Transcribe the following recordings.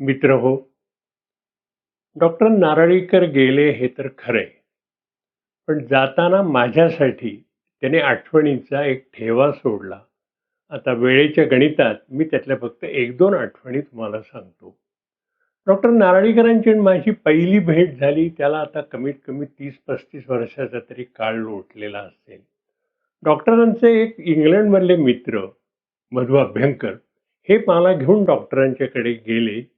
मित्र हो. डॉक्टर नारळीकर गेले हे तर खरंय पण जाताना माझ्यासाठी त्याने आठवणींचा एक ठेवा सोडला. आता वेळेच्या गणितात मी त्यातल्या फक्त एक दोन आठवणी तुम्हाला सांगतो. डॉक्टर नारळीकरांची आणि माझी पहिली भेट झाली त्याला आता कमीत कमी तीस पस्तीस वर्षाचा तरी काळ लोटलेला असेल. डॉक्टरांचे एक इंग्लंडमधले मित्र मधु अभ्यंकर हे मला घेऊन डॉक्टरांच्याकडे गेले.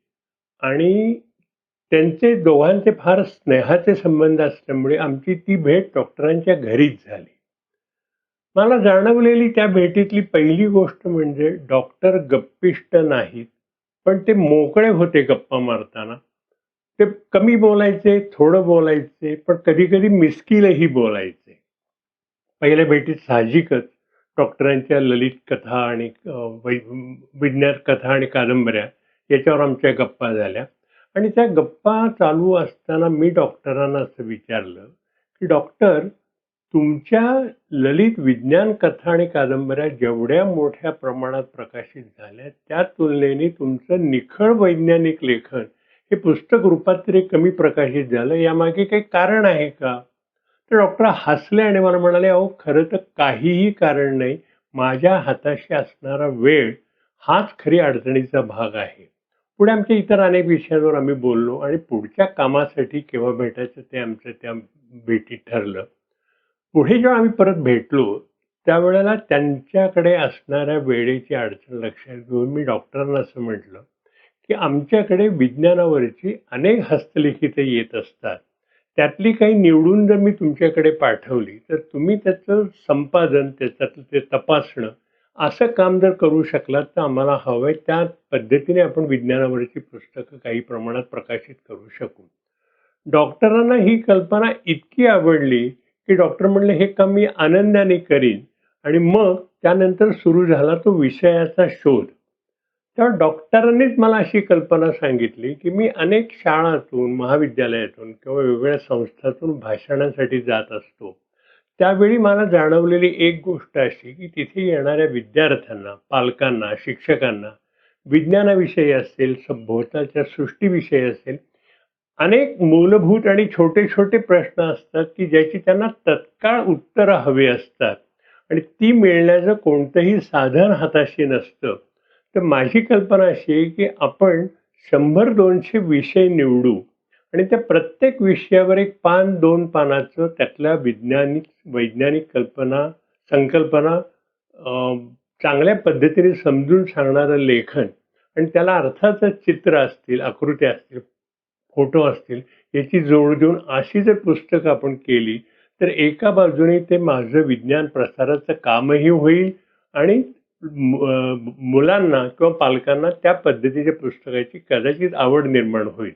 आणि त्यांचे दोघांचे फार स्नेहाचे संबंध असल्यामुळे आमची ती भेट डॉक्टरांच्या घरीच झाली. मला जाणवलेली त्या भेटीतली पहिली गोष्ट म्हणजे डॉक्टर गप्पिष्ट नाहीत पण ते मोकळे होते गप्पा मारताना. ते कमी बोलायचे थोडं बोलायचे पण कधी कधी मिस्किलही बोलायचे. पहिल्या भेटीत साहजिकच डॉक्टरांच्या ललित कथा आणि विज्ञान कथा आणि कादंबऱ्या याच्यावर आमच्या गप्पा झाल्या. आणि त्या गप्पा चालू असताना मी डॉक्टरांना असं विचारलं की डॉक्टर तुमच्या ललित विज्ञान कथा आणि कादंबऱ्या जेवढ्या मोठ्या प्रमाणात प्रकाशित झाल्या त्या तुलनेने तुमचं निखळ वैज्ञानिक लेखन हे पुस्तक रूपात तरी कमी प्रकाशित झालं यामागे काही कारण आहे का? तर डॉक्टर हसले आणि मला म्हणाले अहो खरं तर काहीही कारण नाही. माझ्या हाताशी असणारा वेळ हाच खरी अडचणीचा भाग आहे. पुढे आमच्या इतर अनेक विषयांवर आम्ही बोललो आणि पुढच्या कामासाठी केव्हा भेटायचं ते आमचं त्या भेटीत ठरलं. पुढे जेव्हा आम्ही परत भेटलो त्यावेळेला त्यांच्याकडे असणाऱ्या वेळेची अडचण लक्षात घेऊन मी डॉक्टरांना असं म्हटलं की आमच्याकडे विज्ञानावरची अनेक हस्तलिखितं येत असतात. त्यातली काही निवडून जर मी तुमच्याकडे पाठवली तर तुम्ही त्याचं संपादन त्याच्यातलं ते तपासणं असं काम जर करू शकलात तर आम्हाला हवंय त्या पद्धतीने आपण विज्ञानावरची पुस्तकं काही प्रमाणात प्रकाशित करू शकू. डॉक्टरांना ही कल्पना इतकी आवडली की डॉक्टर म्हणले हे काम मी आनंदाने करीन. आणि मग त्यानंतर सुरू झाला तो विषयाचा शोध. तेव्हा डॉक्टरांनीच मला अशी कल्पना सांगितली की मी अनेक शाळातून महाविद्यालयातून किंवा वेगवेगळ्या संस्थातून भाषणासाठी जात असतो. त्यावेळी मला जाणवलेली एक गोष्ट अशी की तिथे येणाऱ्या विद्यार्थ्यांना पालकांना शिक्षकांना विज्ञानाविषयी असेल सभोवताच्या सृष्टीविषयी असेल अनेक मूलभूत आणि छोटे छोटे प्रश्न असतात की ज्याची त्यांना तत्काळ उत्तरं हवी असतात. आणि ती मिळण्याचं कोणतंही साधन हाताशी नसतं. तर माझी कल्पना अशी आहे की आपण शंभर दोनशे विषय निवडू. आणि त्या प्रत्येक विषयावर एक पान दोन पानाचं त्यातल्या वैज्ञानिक वैज्ञानिक कल्पना संकल्पना चांगल्या पद्धतीने समजून सांगणारं लेखन आणि त्याला अर्थाचं चित्र असतील आकृत्या असतील फोटो असतील याची जोड देऊन अशी जर पुस्तकं आपण केली तर एका बाजूने ते माझं विज्ञान प्रसाराचं कामही होईल आणि मुलांना किंवा पालकांना त्या पद्धतीच्या पुस्तकाची कदाचित आवड निर्माण होईल.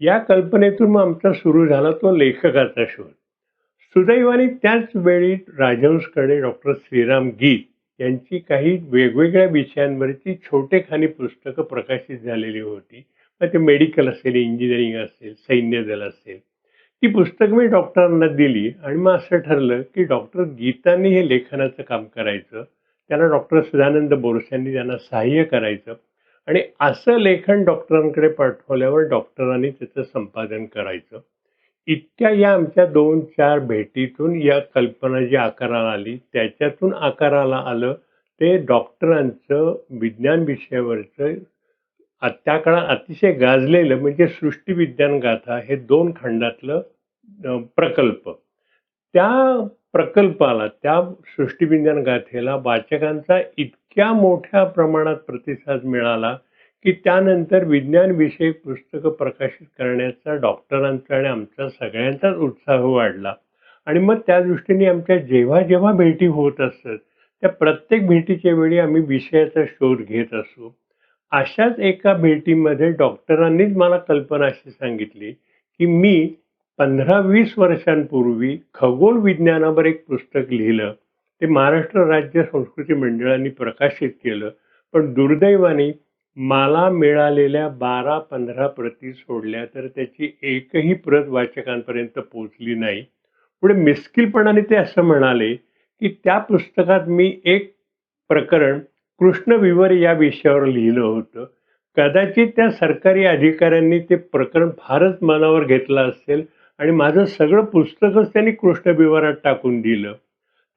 या कल्पनेतून मग आमचा सुरू झाला तो लेखकाचा शोध. सुदैवाने त्याच वेळी राजहंसकडे डॉक्टर श्रीराम गीत यांची काही वेगवेगळ्या विषयांवरची छोटेखानी पुस्तकं प्रकाशित झालेली होती. मग ते मेडिकल असेल इंजिनिअरिंग असेल सैन्य दल असेल. ती पुस्तकं मी डॉक्टरांना दिली आणि मग असं ठरलं की डॉक्टर गीतांनी हे लेखनाचं काम करायचं. त्यांना डॉक्टर सदानंद बोरस यांनी त्यांना सहाय्य करायचं. आणि असं लेखन डॉक्टरांकडे पाठवल्यावर डॉक्टरांनी त्याचं संपादन करायचं. इतक्या या आमच्या दोन चार भेटीतून या कल्पना जी आकाराला आली त्याच्यातून आकाराला आलं ते डॉक्टरांचं विज्ञान विषयावरचं त्या काळात अतिशय गाजलेलं म्हणजे सृष्टीविज्ञान गाथा हे दोन खंडातलं प्रकल्प. त्या प्रकल्पाला त्या सृष्टीविज्ञान गाथेला वाचकांचा इतक्या मोठ्या प्रमाणात प्रतिसाद मिळाला की त्यानंतर विज्ञान विषयक पुस्तकं प्रकाशित करण्याचा डॉक्टरांचा आणि आमचा सगळ्यांचाच उत्साह वाढला. आणि मग त्या दृष्टीने आमच्या जेव्हा जेव्हा भेटी होत असत त्या प्रत्येक भेटीच्या वेळी आम्ही विषयाचा शोध घेत असू. अशाच एका भेटीमध्ये डॉक्टरांनीच मला कल्पना अशी सांगितली की मी पंधरा वीस वर्षांपूर्वी खगोल विज्ञानावर एक पुस्तक लिहिलं. ते महाराष्ट्र राज्य संस्कृती मंडळाने प्रकाशित केलं पण दुर्दैवाने मला मिळालेल्या बारा पंधरा प्रती सोडल्या तर त्याची एकही प्रत वाचकांपर्यंत पोचली नाही. पुढे मिस्किलपणाने ते असं म्हणाले की त्या पुस्तकात मी एक प्रकरण कृष्णविवर या विषयावर लिहिलं होतं. कदाचित त्या सरकारी अधिकाऱ्यांनी ते प्रकरण फारच मनावर घेतलं असेल आणि माझं सगळं पुस्तकच त्यांनी कृष्णविवारात टाकून दिलं.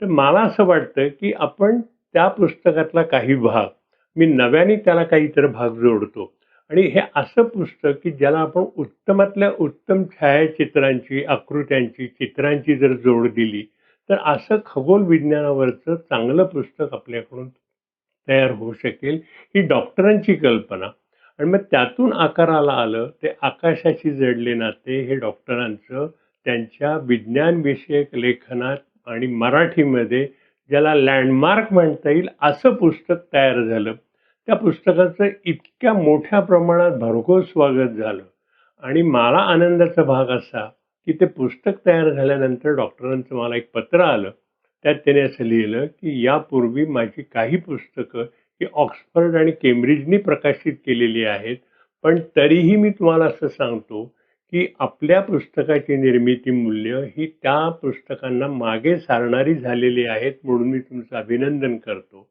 तर मला असं वाटतं की आपण त्या पुस्तकातला काही भाग मी नव्याने त्याला काही इतर भाग जोडतो. आणि हे असं पुस्तक की ज्याला आपण उत्तमातल्या उत्तम छायाचित्रांची आकृत्यांची चित्रांची जर जोड दिली तर असं खगोल विज्ञानावरचं चांगलं पुस्तक आपल्याकडून तयार होऊ शकेल ही डॉक्टरांची कल्पना. आणि मग त्यातून आकाराला आलं ते आकाशाशी जडले नाते हे डॉक्टरांचं त्यांच्या विज्ञानविषयक लेखनात आणि मराठीमध्ये ज्याला लँडमार्क म्हणता येईल असं पुस्तक तयार झालं. त्या पुस्तकाचं इतक्या मोठ्या प्रमाणात भरघोस स्वागत झालं. आणि मला आनंदाचा भाग असा की ते पुस्तक तयार झाल्यानंतर डॉक्टरांचं मला एक पत्र आलं. त्यात त्याने असं लिहिलं की यापूर्वी माझी काही पुस्तकं ही ऑक्सफर्ड आणि केम्ब्रिजनी प्रकाशित केलेली आहेत पण तरीही मी तुम्हाला असं सांगतो की आपल्या पुस्तकाची निर्मिती मूल्य ही त्या पुस्तकांना मागे सारणारी झालेली आहेत म्हणून मी तुमचं अभिनंदन करतो.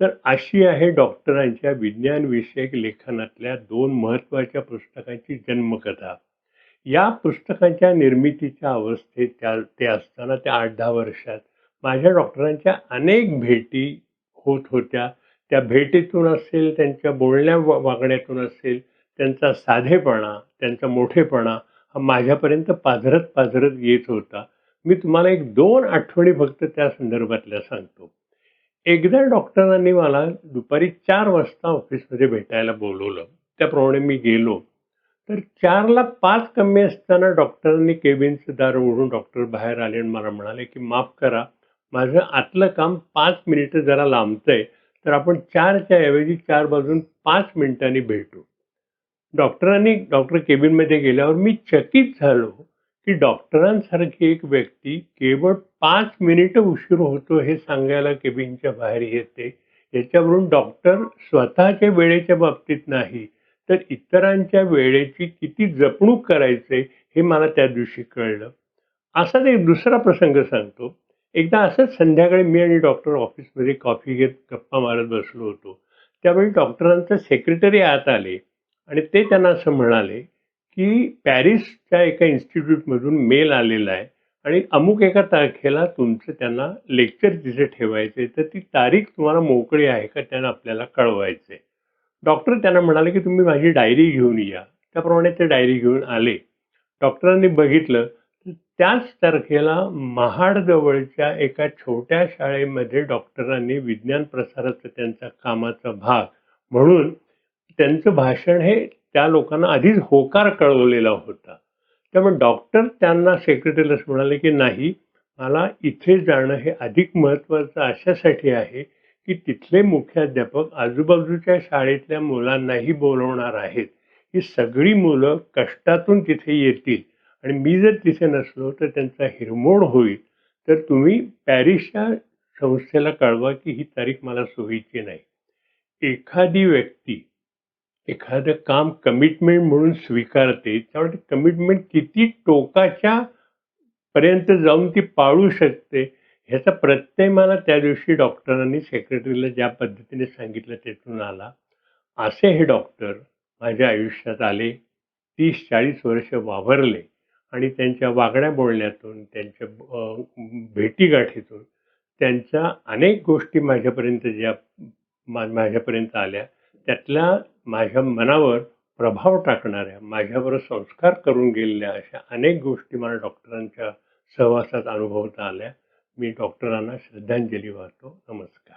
तर अशी आहे डॉक्टरांच्या विज्ञानविषयक लेखनातल्या दोन महत्त्वाच्या पुस्तकांची जन्मकथा. या पुस्तकांच्या निर्मितीच्या अवस्थेत त्या ते असताना त्या आठ दहा वर्षात माझ्या डॉक्टरांच्या अनेक भेटी होत होत्या. त्या भेटीतून असेल त्यांच्या बोलण्या वा वागण्यातून असेल त्यांचा साधेपणा त्यांचा मोठेपणा हा माझ्यापर्यंत पाझरत पाझरत येत होता. मी तुम्हाला एक दोन आठवणी फक्त त्या संदर्भातल्या सांगतो. एकदा डॉक्टरांनी मला दुपारी चार वाजता ऑफिसमध्ये भेटायला बोलवलं. त्याप्रमाणे मी गेलो. तर चारला पाच कमी असताना डॉक्टरांनी केबिनचं दार उघडून डॉक्टर बाहेर आले आणि मला म्हणाले की माफ करा माझं आतलं काम पाच मिनिटं जरा लांबतंय. तर आपण चारच्या ऐवजी चार बाजून पाच मिनिटांनी भेटू. डॉक्टरांनी डॉक्टर केबिनमध्ये गेल्यावर मी चकित झालो की डॉक्टरांसारखी एक व्यक्ती केवळ पाच मिनिटं उशीर होतो हे सांगायला केबिनच्या बाहेर येते. याच्यावरून डॉक्टर स्वतःच्या वेळेच्या बाबतीत नाही तर इतरांच्या वेळेची किती जपणूक करायचे हे मला त्या दिवशी कळलं. असाच एक दुसरा प्रसंग सांगतो. एकदा असंच संध्याकाळी मी आणि डॉक्टर ऑफिसमध्ये कॉफी घेत गप्पा मारत बसलो होतो. त्यावेळी डॉक्टरांचे सेक्रेटरी आत आले. आणि ते त्यांना असं म्हणाले की पॅरिसच्या एका इन्स्टिट्यूटमधून मेल आलेला आहे आणि अमुक एका तारखेला तुमचं त्यांना लेक्चर तिथे ठेवायचे तर ती तारीख तुम्हाला मोकळी आहे का त्यांना आपल्याला कळवायचे डॉक्टर त्यांना म्हणाले की तुम्ही माझी डायरी घेऊन या. त्याप्रमाणे ते डायरी घेऊन आले. डॉक्टरांनी बघितलं तर त्याच तारखेला महाडजवळच्या एका छोट्या शाळेमध्ये डॉक्टरांनी विज्ञान प्रसाराचा त्यांचा कामाचा भाग म्हणून त्यांचं भाषण हे त्या लोकांना आधीच होकार कळवलेला होता. त्यामुळे डॉक्टर त्यांना सेक्रेटरीला म्हणाले की नाही मला इथे जाणं हे अधिक महत्त्वाचं अशासाठी आहे की तिथले मुख्याध्यापक आजूबाजूच्या शाळेतल्या मुलांनाही बोलवणार आहेत. ही सगळी मुलं कष्टातून तिथे येतील आणि मी जर तिथे नसलो तर त्यांचा हिरमोड होईल. तर तुम्ही पॅरिसच्या संस्थेला कळवा की ही तारीख मला सोयीची नाही. एखादी व्यक्ती एखादं काम कमिटमेंट म्हणून स्वीकारते त्यामुळे कमिटमेंट किती टोकाच्या पर्यंत जाऊन ती पाळू शकते ह्याचा प्रत्यय मला त्या दिवशी डॉक्टरांनी सेक्रेटरीला ज्या पद्धतीने सांगितलं तेथून आला. असे हे डॉक्टर माझ्या आयुष्यात आले तीस चाळीस वर्ष वावरले आणि त्यांच्या वागण्या बोलण्यातून त्यांच्या भेटीगाठीतून त्यांच्या अनेक गोष्टी माझ्यापर्यंत ज्या मा माझ्यापर्यंत आल्या त्यातल्या माझ्या मनावर प्रभाव टाकणाऱ्या माझ्यावर संस्कार करून गेलेल्या अशा अनेक गोष्टी मला डॉक्टरांच्या सहवासात अनुभवता आल्या. मी डॉक्टरांना श्रद्धांजली वाहतो. नमस्कार.